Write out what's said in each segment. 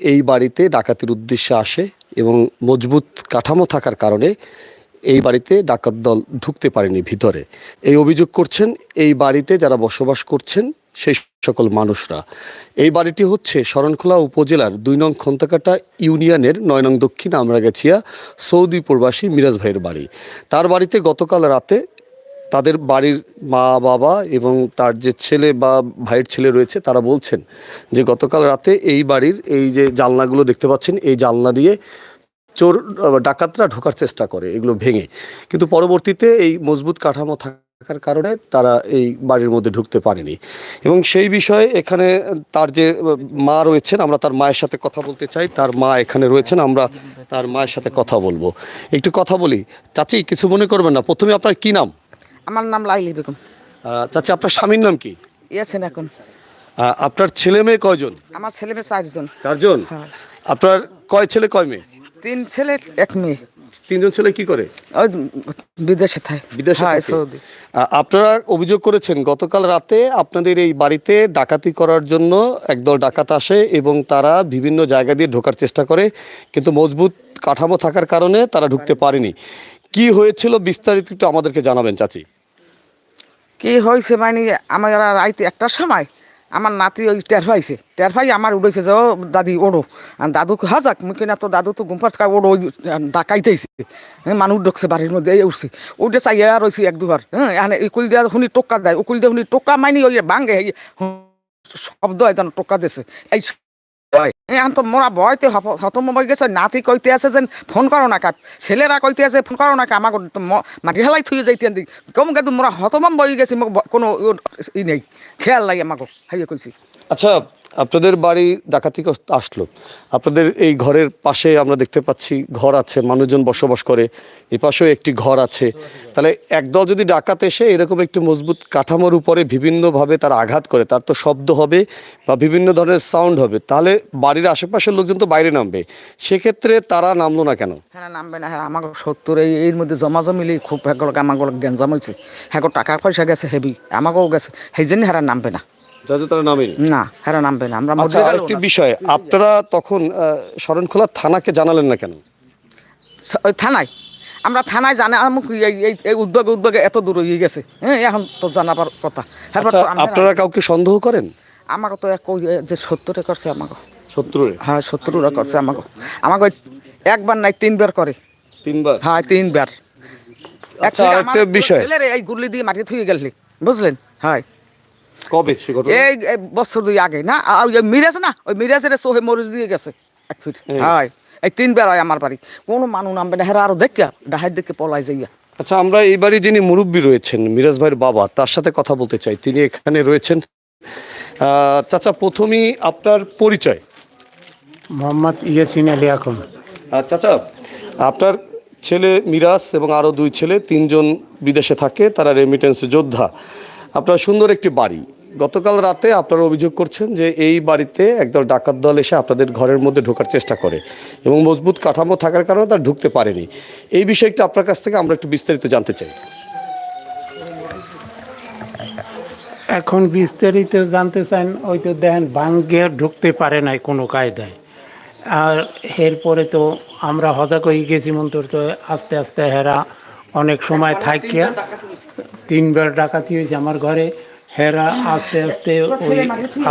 এই বাড়িতে ডাকাতির উদ্দেশ্যে আসে এবং মজবুত কাঠামো থাকার কারণে এই বাড়িতে ডাকাত দল ঢুকতে পারেনি ভিতরে। এই অভিযোগ করছেন, এই বাড়িতে যারা বসবাস করছেন সেই সকল মানুষরা। এই বাড়িটি হচ্ছে শরণখোলা উপজেলার দুই নং খন্তাকাটা ইউনিয়নের নয় নং দক্ষিণ আমরাগাছিয়া সৌদি প্রবাসী মিরাজ ভাইয়ের বাড়ি। তার বাড়িতে গতকাল রাতে তাদের বাড়ির মা, বাবা এবং তার যে ছেলে বা ভাইয়ের ছেলে রয়েছে, তারা বলছেন যে গতকাল রাতে এই বাড়ির এই যে জানলাগুলো দেখতে পাচ্ছেন, এই জানলা দিয়ে চোর ডাকাতরা ঢোকার চেষ্টা করে, এগুলো ভেঙে। কিন্তু পরবর্তীতে এই মজবুত কাঠামো থাকার কারণে তারা এই বাড়ির মধ্যে ঢুকতে পারেনি। এবং সেই বিষয়ে এখানে তার যে মা রয়েছেন, আমরা তার মায়ের সাথে কথা বলতে চাই। তার মা এখানে রয়েছেন, আমরা তার মায়ের সাথে কথা বলব। একটু কথা বলি। চাচি, কিছু মনে করবেন না? প্রথমে আপনার কি নাম? আমার নাম লাইলি বেগম। আহ, চাচা আপনার স্বামীর নাম কি? ইয়েছেন এখন আপনার ছেলে মেয়ে কয়জন? আমার ছেলে মেয়ে চারজন। চারজন? হ্যাঁ। আপনার কয় ছেলে কয় মেয়ে? তিন ছেলে এক মেয়ে। তিনজন ছেলে কি করে? বিদেশে থাকে। বিদেশে হ্যাঁ, থাকে? সৌদি। আপনারা অভিযোগ করেছেন গতকাল রাতে আপনাদের এই বাড়িতে ডাকাতি করার জন্য একদল ডাকাত আসে এবং তারা বিভিন্ন জায়গা দিয়ে ঢোকার চেষ্টা করে কিন্তু মজবুত কাঠামো থাকার কারণে তারা ঢুকতে পারেনি। কি হয়েছিল বিস্তারিত একটু আমাদেরকে জানাবেন চাচি। কি হয়েছে মানে আমার রাইতে একটার সময়। আমার নাতি ওই টের পাইছে। টের পাই আমার উড়েছে যে, ও দাদি, ওড়ো। আর দাদুকে হাজাক মুখে না তো দাদু তো গুম্পার থাকা ওড়ো। ওই ডাকাইতেছে মানুষ ঢুকছে বাড়ির মধ্যে, এই উঠছে উঠে আর রয়েছি এক দুবার হ্যাঁ? উকুল দিয়া শুনি টোকা দেয়। উকুল দিয়ে শুনি টোকা মাইনি, ওই এই শব্দ হয় যেন টোকা দিছে। এই হয় এখন তো মোরা বয়তে হতম হয়ে গেছে নাতি কইতে আছে যেন ফোন করো না কাক ছেলেরা কইতে আছে ফোন করো না কা আমাকে মাটি হেলাই থুয়ে যাইতে দিক কম কিন্তু মোরা হতমম বই গেছি কোনো ই নেই খেয়াল নাই আমাকে হাইয়া কইছি আচ্ছা আপনাদের বাড়ি ডাকাতি কস- আসলো। আপনাদের এই ঘরের পাশে আমরা দেখতে পাচ্ছি ঘর আছে, মানুষজন বসবাস করে, এই পাশেও একটি ঘর আছে। তাহলে একদল যদি ডাকাত এসে এরকম একটি মজবুত কাঠামোর উপরে বিভিন্নভাবে তার আঘাত করে, তার তো শব্দ হবে বা বিভিন্ন ধরনের সাউন্ড হবে, তাহলে বাড়ির আশেপাশের লোকজন তো বাইরে নামবে। সেক্ষেত্রে তারা নামলো না কেন? হ্যাঁ নামবে না। হ্যাঁ আমাকে সত্তর এর মধ্যে জমা জমিলি খুব হ্যাঁ আমাকে গ্যাঞ্জাম হয়েছে হ্যাঁ টাকা পয়সা গেছে হেভি, আমাকেও গেছে। সেই জন্য হ্যাঁ নামবে না। যাতে তারা নামেনি। না হ্যাঁ নামবে না। আমরা আচ্ছা আরেকটি বিষয় আপনারা তখন শরণখোলা থানাকে জানালেন না কেন? থানায়? আমরা থানায় জানা এই এই- এই উদ্যোগে উদ্যোগে এত দূর হয়ে গেছে। হ্যাঁ এখন তো জানাবার কথা। আচ্ছা আপনারা কাউকে সন্দেহ করেন? আমাকে তো এক যে সত্তরে করছে আমাকে। শত্রুরে হ্যাঁ সত্তররা করছে আমাকে। আমাকে একবার নাই তিনবার করে। তিনবার? হ্যাঁ তিনবার। আচ্ছা, আরেকটা বিষয়। এই গুলি দিয়ে মাটি থুয়ে গেলি। বুঝলেন? হ্যাঁ। কবে সে ঘটনা? এই বছর দুই আগে না? ওই যে মিরাজ না? ওই মিরাজের সোহে মরিচ দিয়ে গেছে। এক ফিট। হয় এই তিনবার হয় আমার বাড়ি। কোনো মানুষ নামবে না। হেরা আরও দেখা ডাহাই দেখে পলাই যাইয়া। আচ্ছা আমরা এই বাড়ি যিনি মুরব্বী রয়েছেন মিরাজ ভাইয়ের বাবা তার সাথে কথা বলতে চাই। তিনি এখানে রয়েছেন। চাচা প্রথমেই আপনার পরিচয়। মোহাম্মদ ইয়াসিন আলী এখন চাচা আপনার ছেলে মিরাজ এবং আরও দুই ছেলে তিনজন বিদেশে থাকে তারা রেমিটেন্স যোদ্ধা। আপনার সুন্দর একটি বাড়ি। গতকাল রাতে আপনারা অভিযোগ করছেন যে এই বাড়িতে একদল ডাকাত দল এসে আপনাদের ঘরের মধ্যে ঢোকার চেষ্টা করে এবং মজবুত কাঠামো থাকার কারণে তারা ঢুকতে পারেনি। এই বিষয়টা আপনার কাছ থেকে আমরা একটু বিস্তারিত জানতে চাই। এখন বিস্তারিত জানতে চান ওই তো দেখেন বাঙ্গে ঢুকতে পারে নাই কোনো কায়দায়। আর এরপরে তো আমরা হতাক হয়ে গেছি মন্তর তো আস্তে আস্তে হেরা অনেক সময় থাকিয়া তিনবার ডাকাতি হয়েছে আমার ঘরে। হেরা আস্তে আস্তে ওই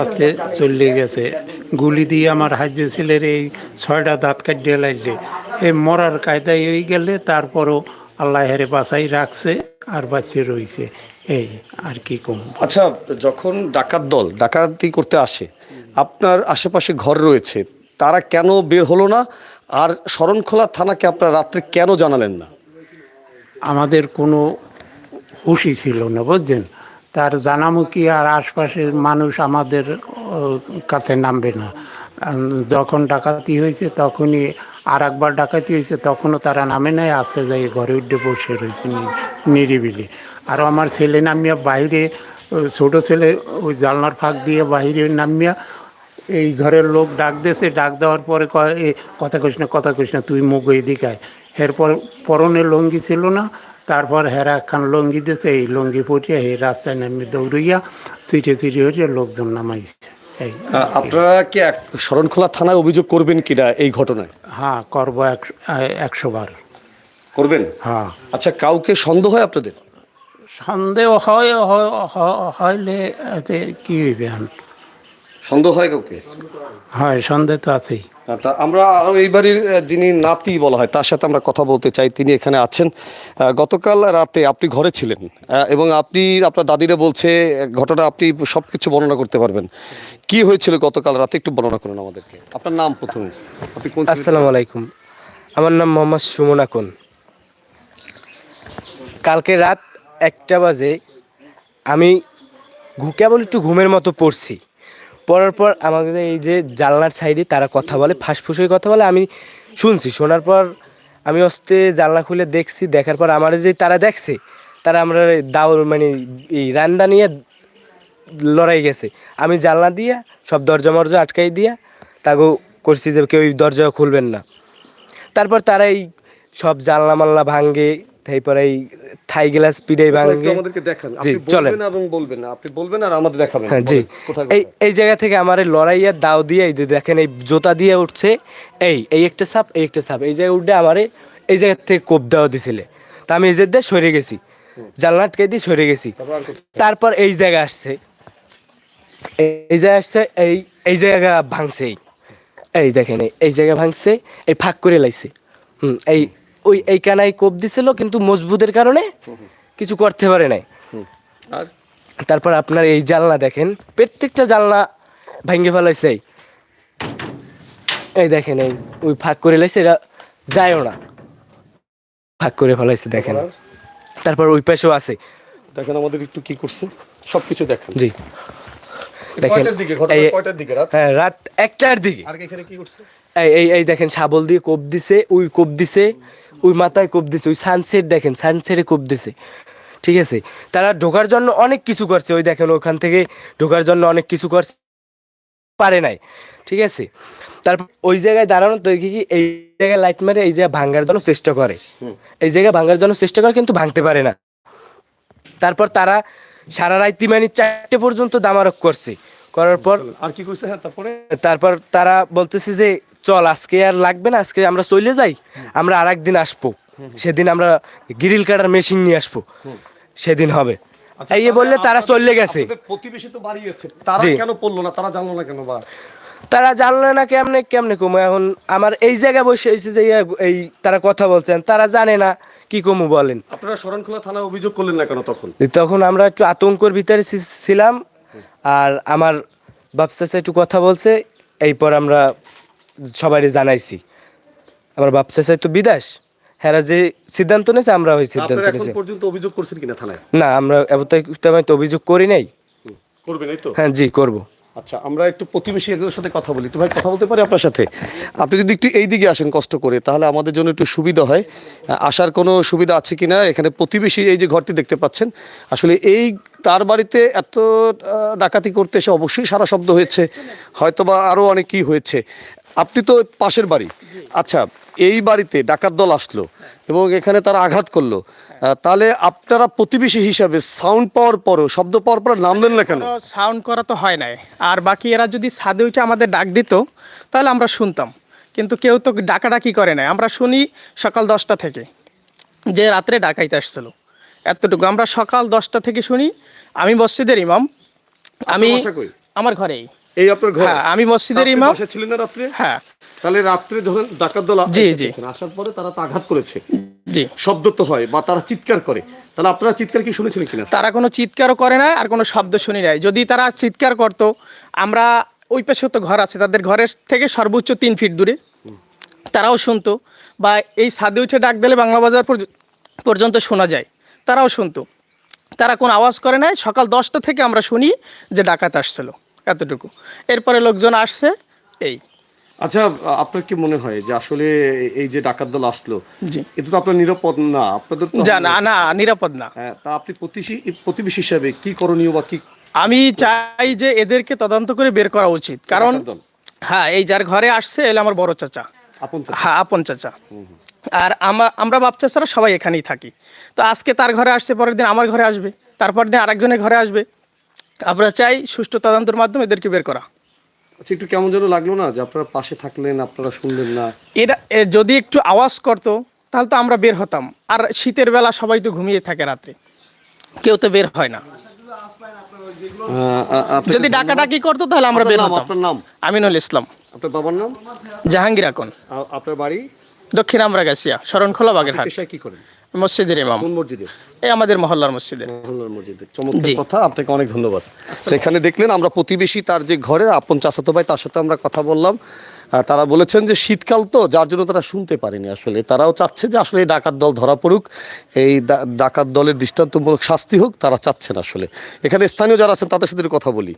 আস্তে চলে গেছে। গুলি দিয়ে আমার হাজ্য ছেলের এই ছয়টা দাঁত কাটিয়ে লাগলে এই মরার কায়দায় হয়ে গেলে তারপরও আল্লাহ হেরে বাঁচাই রাখছে আর বাঁচিয়ে রয়েছে এই আর কি কম। আচ্ছা যখন ডাকাত দল ডাকাতি করতে আসে আপনার আশেপাশে ঘর রয়েছে তারা কেন বের হলো না? আর শরণখোলা থানাকে আপনারা রাত্রে কেন জানালেন না? আমাদের কোনো হুশই ছিল না, বুঝছেন? তার জানামুখী আর আশপাশের মানুষ আমাদের কাছে নামবে না। যখন ডাকাতি হয়েছে তখনই আর একবার ডাকাতি হয়েছে তখনও তারা নামে নাই, আসতে যাই ঘরে উঠে বসে রয়েছে নিরিবিলি। আর আমার ছেলে নামিয়া বাইরে ছোট ছেলে ওই জানলার ফাঁক দিয়ে বাইরে নামিয়া এই ঘরের লোক ডাক দিয়েছে, ডাক দেওয়ার পরে কথা না কথা না, তুই মুখ এদিকে আয়। এরপর পরনে লঙ্গি ছিল না তারপর হেরা একখান লঙ্গি দিয়েছে এই লঙ্গি পরিয়ে এই রাস্তায় নামে দৌড়িয়া চিটে চিটে হইয়া লোকজন নামাইছে। এই আপনারা কি এক শরণখোলা থানায় অভিযোগ করবেন কিনা এই ঘটনায়? হ্যাঁ করব এক- একশো বার। করবেন? হ্যাঁ। আচ্ছা কাউকে সন্দেহ হয় আপনাদের? সন্দেহ হয় হইলে কি হইবে? সন্দেহ হয় কাউকে? হয় সন্দেহ তো আছেই। তা আমরা আরও এই বাড়ির যিনি নাতি বলা হয় তার সাথে আমরা কথা বলতে চাই তিনি এখানে আছেন। গতকাল রাতে আপনি ঘরে ছিলেন এবং আপনি আপনার দাদিরা বলছে ঘটনা আপনি সবকিছু বর্ণনা করতে পারবেন। কি হয়েছিল গতকাল রাতে একটু বর্ণনা করুন আমাদেরকে। আপনার নাম প্রথমে। আপনি কোন আসসালামু আলাইকুম। আমার নাম মোহাম্মদ সুমন আকন কালকে রাত একটা বাজে আমি ঘু- কেবল একটু ঘুমের মতো পড়ছি। পড়ার পর আমাদের এই যে জানলার সাইডে তারা কথা বলে ফাঁসফুস কথা বলে, আমি শুনছি। শোনার পর আমি অস্তে জানলা খুলে দেখছি, দেখার পর আমার যে তারা দেখছে, তারা আমরা দাউর মানে এই রান্দা নিয়ে লড়াই গেছে। আমি জানলা দিয়া, সব দরজা মরজা আটকাই দিয়া তাকে করছি যে কেউ দরজা খুলবেন না। তারপর তারা এই সব জানলা মাল্লা ভাঙ্গে তারপরে এই থাই গ্লাস পিড়ে একটু আমাদেরকে দেখান। আপনি বলবেন এবং বলবেন আপনি বলবেন আর আমাদের দেখাবেন। হ্যাঁ জি। এই এই জায়গা থেকে আমার এই দাও দিয়ে এই দেখেন এই জোতা দিয়ে উঠছে। এই এই একটা সাপ এই একটা সাপ। এই জায়গায় উঠে আমারে এই জায়গা থেকে কোপ দেওয়া দিছিলে। তা আমি এই দিয়ে সরে গেছি। জানলা আটকে দিয়ে সরে গেছি। তারপর এই জায়গা আসছে। এই- জায়গা আসছে এই এই জায়গা ভাঙছে। এই এই দেখেন এই জায়গা ভাঙছে এই ফাঁক করে লাইছে। হুম এই ওই এই কানায় কোপ দিছিল কিন্তু মজবুতের কারণে কিছু করতে পারে নাই। আর? তারপর আপনার এই জানলা দেখেন প্রত্যেকটা জানলা ভেঙে ফেলাইছে। এই। দেখেন এই ওই ফাঁক করে লাইছে এটা যায়ও না। ফাঁক করে ফেলাইছে দেখেন। তারপর? ওই পাশেও আছে। দেখেন আমাদের একটু কি করছে সবকিছু দেখেন। জি। দেখেন কয়টার দিকে? কয়টার দিকে রাত? হ্যাঁ রাত একটার দিকে। আর এখানে কি করছে? এই এই এই দেখেন শাবল দিয়ে কোপ দিছে ওই কোপ দিছে ওই মাথায় কোপ দিছে ওই সানসেট দেখেন সানসেটে কোপ দিছে ঠিক আছে? তারা ঢোকার জন্য অনেক কিছু করছে ওই দেখেন ওখান থেকে ঢোকার জন্য অনেক কিছু করছে পারে নাই ঠিক আছে? তারপর ওই জায়গায় দাঁড়ানো তো দেখি কি এই জায়গায় লাইট মারে এই জায়গায় ভাঙ্গার জন্য চেষ্টা করে। এই জায়গায় ভাঙ্গার জন্য চেষ্টা করে কিন্তু ভাঙতে পারে না। তারপর তারা সারা রাইতি মানে চারটে পর্যন্ত দামারক করছে। করার পর আর কি করছে? হ্যাঁ তারপরে? তারপর তারা বলতেছে যে চল আজকে আর লাগবে না আজকে আমরা চলে যাই আমরা আর একদিন আসব। সেদিন আমরা গ্রিল কাটার মেশিন নিয়ে আসব। সেদিন হবে। এই বললে তারা চলে গেছে। প্রতিবেশী তো বাড়িয়েছে। তারা কেন পড়ল না? তারা জানলো না কেন বা? তারা জানলে না কেমনে কেমনে কমু? এখন আমার এই জায়গায় বসে হয়েছে যে এই তারা কথা বলছেন তারা জানে না কি কমু বলেন? আপনারা শরণখোলা থানায় অভিযোগ করলেন না কেন তখন? তখন আমরা একটু আতঙ্কর ভিতরে ছিলাম আর আমার বাপসাচা একটু কথা বলছে এইপর আমরা সবাই জানাইছি। আমার বাপ বাপসাচাই তো বিদেশ। হ্যাঁ যে সিদ্ধান্ত নিয়েছে আমরা ওই সিদ্ধান্ত নিয়েছি। পর্যন্ত অভিযোগ করছেন কিনা থানায়? না আমরা এবার তো অভিযোগ করি নাই। করবেন এই তো? হ্যাঁ জি করব। আচ্ছা আমরা একটু প্রতিবেশী একজনের সাথে কথা বলি। তো ভাই কথা বলতে পারি আপনার সাথে? আপনি যদি একটু এই দিকে আসেন কষ্ট করে তাহলে আমাদের জন্য একটু সুবিধা হয়। আসার কোনো সুবিধা আছে কিনা? এখানে প্রতিবেশী এই যে ঘরটি দেখতে পাচ্ছেন আসলে এই তার বাড়িতে এত ডাকাতি করতে এসে অবশ্যই সারা শব্দ হয়েছে। হয়তো বা আরও অনেক কি হয়েছে। আপনি তো পাশের বাড়ি। আচ্ছা এই বাড়িতে ডাকাত দল আসলো এবং এখানে তারা আঘাত করল। তাহলে আপনারা প্রতিবেশী হিসাবে সাউন্ড পাওয়ার পরও শব্দ পাওয়ার পর নামলেন না কেন? সাউন্ড করা তো হয় নাই। আর বাকি এরা যদি ছাদে উঠে আমাদের ডাক দিত তাহলে আমরা শুনতাম। কিন্তু কেউ তো ডাকাডাকি করে নাই। আমরা শুনি সকাল দশটা থেকে যে রাত্রে ডাকাইতে আসছিল। এতটুকু আমরা সকাল দশটা থেকে শুনি। আমি মসজিদের ইমাম। আমি আমার ঘরেই। এই আপনার ঘর? হ্যাঁ আমি মসজিদের ইমাম। বাসায় ছিলেন না রাত্রে? হ্যাঁ। তাহলে রাত্রে ধরেন ডাকাত দল জি, জি। আসার পরে তারা তো আঘাত করেছে। জি। শব্দ তো হয় বা তারা চিৎকার করে। তাহলে আপনারা চিৎকার কি শুনেছিলেন কিনা? তারা কোনো চিৎকারও করে না আর কোনো শব্দ শুনি নাই। যদি তারা চিৎকার করতো আমরা ওই পাশে তো ঘর আছে তাদের ঘরের থেকে সর্বোচ্চ তিন ফিট দূরে। তারাও শুনতো বা এই ছাদে উঠে ডাক দিলে বাংলা বাজার পর্য- পর্যন্ত শোনা যায়। তারাও শুনতো। তারা কোনো আওয়াজ করে নাই। সকাল দশটা থেকে আমরা শুনি যে ডাকাত আসছিল। এতটুকু। এরপরে লোকজন আসছে এই। আচ্ছা আপনার কি মনে হয় যে আসলে এই যে ডাকাত দল আসলো এটা তো আপনার নিরাপদ না আপনাদের না না নিরাপদ না। হ্যাঁ তা আপনি প্রতিবেশী প্রতিবেশী হিসাবে কি করণীয় বা কি? আমি চাই যে এদেরকে তদন্ত করে বের করা উচিত। কারণ হ্যাঁ এই যার ঘরে আসছে এলে আমার বড় চাচা। আপন চাচা? হ্যাঁ আপন চাচা। আর আমা- আমরা বাপ চাচারা সবাই এখানেই থাকি। তো আজকে তার ঘরে আসছে পরের দিন আমার ঘরে আসবে তারপর দিন আরেকজনের ঘরে আসবে। আমরা চাই সুষ্ঠু তদন্তের মাধ্যমে এদেরকে বের করা। আচ্ছা একটু কেমন যেন লাগল না যে আপনারা পাশে থাকলেন আপনারা শুনলেন না? এটা যদি একটু আওয়াজ করতো তাহলে তো আমরা বের হতাম। আর শীতের বেলা সবাই তো ঘুমিয়ে থাকে রাত্রে। কেউ তো বের হয় না। যদি ডাকাডাকি করতো তাহলে আমরা বের হতাম। আপনার নাম? আমিনুল ইসলাম। আপনার বাবার নাম? জাহাঙ্গীর আকন। আপনার বাড়ি? দক্ষিণ আমরা গাছিয়া শরণখোলা বাগেরহাট। কি করেন? মসজিদের ইমাম। মসজিদে এই আমাদের মহল্লার মসজিদের। মহল্লার মসজিদে চমৎকার কথা আপনাকে অনেক ধন্যবাদ। এখানে দেখলেন আমরা প্রতিবেশী তার যে ঘরে আপন চাচাতো ভাই তার সাথে আমরা কথা বললাম। তারা বলেছেন যে শীতকাল তো যার জন্য তারা শুনতে পারেনি আসলে। তারাও চাচ্ছে যে আসলে এই ডাকাত দল ধরা পড়ুক এই ডাকাত দলের দৃষ্টান্তমূলক শাস্তি হোক তারা চাচ্ছেন আসলে। এখানে স্থানীয় যারা আছেন তাদের সাথে কথা বলি।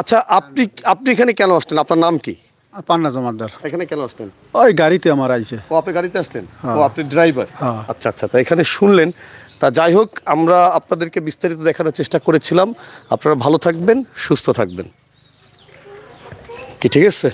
আচ্ছা আপনি আপনি এখানে কেন আসলেন? আপনার নাম কি? পান্না জমাদার। এখানে কেন আসলেন? ওই গাড়িতে আমার আইছে। ও আপনি গাড়িতে আসলেন? ও আপনি ড্রাইভার? হ্যাঁ। আচ্ছা আচ্ছা তা এখানে শুনলেন। তা যাই হোক আমরা আপনাদেরকে বিস্তারিত দেখানোর চেষ্টা করেছিলাম। আপনারা ভালো থাকবেন সুস্থ থাকবেন। কি ঠিক আছে?